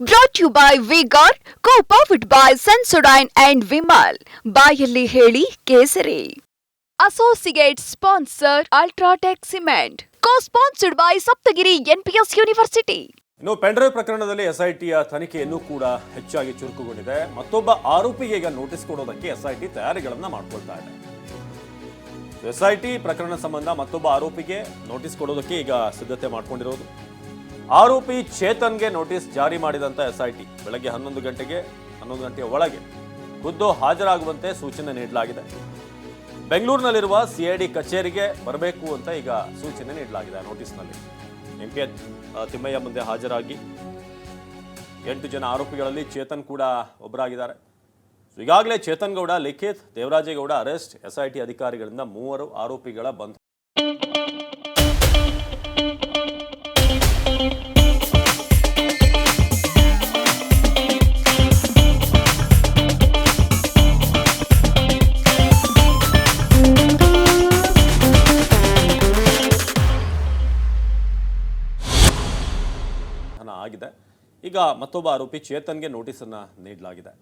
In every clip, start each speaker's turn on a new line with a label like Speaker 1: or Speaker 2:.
Speaker 1: Brought you by Vigor co powered by Sensodyne and Vimal ಬಾಯಲ್ಲಿ ಹೇಳಿ ಕೇಸರಿ. Associate sponsor UltraTech cement co sponsored by Saptagiri NPS university
Speaker 2: ಇನ್ನು pen drive ಪ್ರಕರಣದಲ್ಲಿ ಎಸ್ಐಟಿಯ ತನಿಖೆಯನ್ನು ಕೂಡ ಹೆಚ್ಚಾಗಿ ಚುರುಕುಗೊಂಡಿದೆ. ಮತ್ತೊಬ್ಬ ಆರೋಪಿಗೆ ಈಗ ನೋಟಿಸ್ ಕೊಡೋದಕ್ಕೆ ಎಸ್ಐಟಿ ತಯಾರಿಗಳನ್ನು ಮಾಡ್ಕೊಳ್ತಾ ಇದೆ. ಎಸ್ಐಟಿ ಪ್ರಕರಣ ಸಂಬಂಧ ಮತ್ತೊಬ್ಬ ಆರೋಪಿಗೆ ನೋಟಿಸ್ ಕೊಡೋದಕ್ಕೆ ಈಗ ಸಿದ್ಧತೆ ಮಾಡ್ಕೊಂಡಿರೋದು. ಆರೋಪಿ ಚೇತನ್ಗೆ ನೋಟಿಸ್ ಜಾರಿ ಮಾಡಿದಂತ ಎಸ್ಐಟಿ. ಬೆಳಗ್ಗೆ ಹನ್ನೊಂದು ಗಂಟೆಗೆ, ಹನ್ನೊಂದು ಗಂಟೆಯ ಒಳಗೆ ಖುದ್ದು ಹಾಜರಾಗುವಂತೆ ಸೂಚನೆ ನೀಡಲಾಗಿದೆ. ಬೆಂಗಳೂರಿನಲ್ಲಿರುವ ಸಿಐಡಿ ಕಚೇರಿಗೆ ಬರಬೇಕು ಅಂತ ಈಗ ಸೂಚನೆ ನೀಡಲಾಗಿದೆ ನೋಟಿಸ್ನಲ್ಲಿ. ಎಂ ಕೆ ತಿಮ್ಮಯ್ಯ ಮುಂದೆ ಹಾಜರಾಗಿ ಎಂಟು ಜನ ಆರೋಪಿಗಳಲ್ಲಿ ಚೇತನ್ ಕೂಡ ಒಬ್ಬರಾಗಿದ್ದಾರೆ. ಈಗಾಗಲೇ ಚೇತನ್ ಗೌಡ ಲಿಖಿತ್ ದೇವರಾಜೇಗೌಡ ಅರೆಸ್ಟ್, ಎಸ್ಐಟಿ ಅಧಿಕಾರಿಗಳಿಂದ ಮೂವರು ಆರೋಪಿಗಳ ಬಂಧ ಆಗಿದೆ. ಈಗ ಮತ್ತೊಬ್ಬ ಆರೋಪಿ ಚೇತನ್ಗೆ ನೋಟಿಸನ್ನು ನೀಡಲಾಗಿದೆ.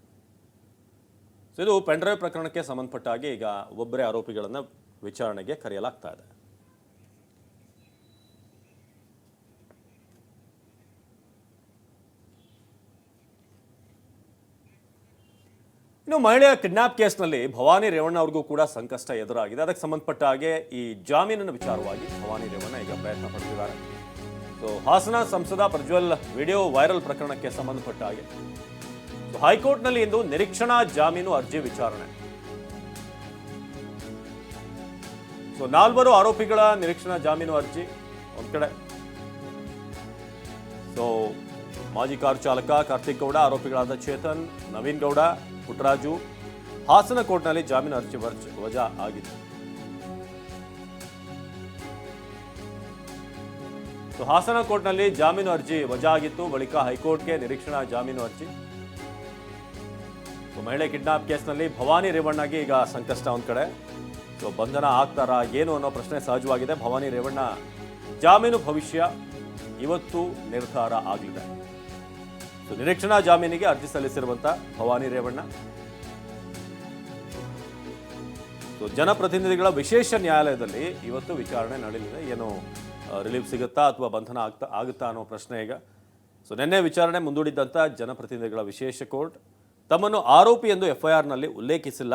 Speaker 2: ಸೊ ಇದು ಪೆಂಡ್ರೈವ್ ಪ್ರಕರಣಕ್ಕೆ ಸಂಬಂಧಪಟ್ಟ ಹಾಗೆ ಈಗ ಒಬ್ಬರೇ ಆರೋಪಿಗಳನ್ನು ವಿಚಾರಣೆಗೆ ಕರೆಯಲಾಗ್ತಾ ಇದೆ. ಇನ್ನು ಮಹಿಳೆಯ ಕಿಡ್ನಾಪ್ ಕೇಸ್ನಲ್ಲಿ ಭವಾನಿ ರೇವಣ್ಣ ಅವ್ರಿಗೂ ಕೂಡ ಸಂಕಷ್ಟ ಎದುರಾಗಿದೆ. ಅದಕ್ಕೆ ಸಂಬಂಧಪಟ್ಟ ಹಾಗೆ ಈ ಜಾಮೀನಿನ ವಿಚಾರವಾಗಿ ಭವಾನಿ ರೇವಣ್ಣ ಈಗ ಪ್ರಯತ್ನ ಪಡ್ತಿದ್ದಾರೆ. ಸೊ ಹಾಸನ ಸಂಸದ ಪ್ರಜ್ವಲ್ ವಿಡಿಯೋ ವೈರಲ್ ಪ್ರಕರಣಕ್ಕೆ ಸಂಬಂಧಪಟ್ಟ ಹಾಗೆ ಹೈಕೋರ್ಟ್ನಲ್ಲಿ ಇಂದು ನಿರೀಕ್ಷಣಾ ಜಾಮೀನು ಅರ್ಜಿ ವಿಚಾರಣೆ. ಸೊ ನಾಲ್ವರು ಆರೋಪಿಗಳ ನಿರೀಕ್ಷಣಾ ಜಾಮೀನು ಅರ್ಜಿ ಒಂದ್ ಕಡೆ. ಸೊ ಮಾಜಿ ಕಾರು ಚಾಲಕ ಕಾರ್ತಿಕ್ ಗೌಡ, ಆರೋಪಿಗಳಾದ ಚೇತನ್, ನವೀನ್ ಗೌಡ ಪುಟ್ಟರಾಜು ಹಾಸನ ಕೋರ್ಟ್ನಲ್ಲಿ ಜಾಮೀನು ಅರ್ಜಿ ವಜಾ ಆಗಿದೆ. ಸೊ ಹಾಸನ ಕೋರ್ಟ್ನಲ್ಲಿ ಜಾಮೀನು ಅರ್ಜಿ ವಜಾ ಆಗಿತ್ತು ಬಳಿಕ ಹೈಕೋರ್ಟ್ಗೆ ನಿರೀಕ್ಷಣಾ ಜಾಮೀನು ಅರ್ಜಿ. ಸೊ ಮಹಿಳೆ ಕಿಡ್ನಾಪ್ ಕೇಸ್ನಲ್ಲಿ ಭವಾನಿ ರೇವಣ್ಣಗೆ ಈಗ ಸಂಕಷ್ಟ ಒಂದು ಕಡೆ. ಸೊ ಬಂಧನ ಆಗ್ತಾರಾ, ಏನು ಅನ್ನೋ ಪ್ರಶ್ನೆ ಸಹಜವಾಗಿದೆ. ಭವಾನಿ ರೇವಣ್ಣ, ಜಾಮೀನು ಭವಿಷ್ಯ ಇವತ್ತು ನಿರ್ಧಾರ ಆಗಲಿದೆ. ಸೊ ನಿರೀಕ್ಷಣಾ ಜಾಮೀನಿಗೆ ಅರ್ಜಿ ಸಲ್ಲಿಸಿರುವಂತ ಭವಾನಿ ರೇವಣ್ಣ. ಸೊ ಜನಪ್ರತಿನಿಧಿಗಳ ವಿಶೇಷ ನ್ಯಾಯಾಲಯದಲ್ಲಿ ಇವತ್ತು ವಿಚಾರಣೆ ನಡೆಯಲಿದೆ ಏನು ರಿಲೀಫ್ ಸಿಗುತ್ತಾ ಅಥವಾ ಬಂಧನ ಆಗ್ತಾ, ಆಗುತ್ತಾ ಅನ್ನೋ ಪ್ರಶ್ನೆ ಈಗ. ಸೊ ನಿನ್ನೆ ವಿಚಾರಣೆ ಮುಂದೂಡಿದ್ದಂಥ ಜನಪ್ರತಿನಿಧಿಗಳ ವಿಶೇಷ ಕೋರ್ಟ್ ತಮ್ಮನ್ನು ಆರೋಪಿ ಎಂದು ಎಫ್ಐಆರ್ನಲ್ಲಿ ಉಲ್ಲೇಖಿಸಿಲ್ಲ.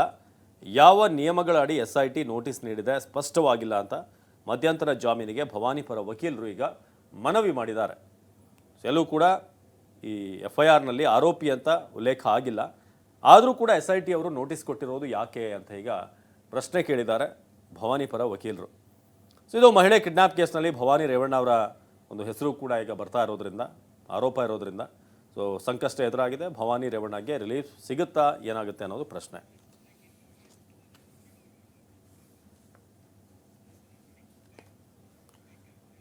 Speaker 2: ಯಾವ ನಿಯಮಗಳ ಅಡಿ ಎಸ್ ಐ ಟಿ ನೋಟಿಸ್ ನೀಡಿದೆ ಸ್ಪಷ್ಟವಾಗಿಲ್ಲ ಅಂತ ಮಧ್ಯಂತರ ಜಾಮೀನಿಗೆ ಭವಾನಿ ಪರ ವಕೀಲರು ಈಗ ಮನವಿ ಮಾಡಿದ್ದಾರೆ. ಎಲ್ಲೂ ಕೂಡ ಈ ಎಫ್ ಐ ಆರ್ನಲ್ಲಿ ಆರೋಪಿ ಅಂತ ಉಲ್ಲೇಖ ಆಗಿಲ್ಲ. ಆದರೂ ಕೂಡ ಎಸ್ ಐ ಟಿ ಅವರು ನೋಟಿಸ್ ಕೊಟ್ಟಿರೋದು ಯಾಕೆ ಅಂತ ಈಗ ಪ್ರಶ್ನೆ ಕೇಳಿದ್ದಾರೆ ಭವಾನಿ ಪರ ವಕೀಲರು. ಸೊ ಇದು ಮಹಿಳೆ ಕಿಡ್ನಾಪ್ ಕೇಸ್ನಲ್ಲಿ ಭವಾನಿ ರೇವಣ್ಣ ಅವರ ಒಂದು ಹೆಸರು ಕೂಡ ಈಗ ಬರ್ತಾ ಇರೋದ್ರಿಂದ, ಆರೋಪ ಇರೋದ್ರಿಂದ. ಸೊ ಸಂಕಷ್ಟ ಎದುರಾಗಿದೆ. ಭವಾನಿ ರೇವಣ್ಣಗೆ ರಿಲೀಫ್ ಸಿಗುತ್ತಾ ಏನಾಗುತ್ತೆ ಅನ್ನೋದು ಪ್ರಶ್ನೆ.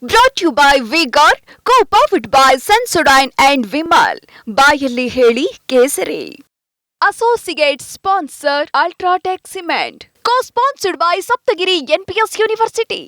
Speaker 1: Brought you by Vigor co powered by Sensodyne and Vimal ಬಾಯಲ್ಲಿ ಹೇಳಿ ಕೇಸರಿ. Associate sponsor UltraTech cement co sponsored by Saptagiri NPS university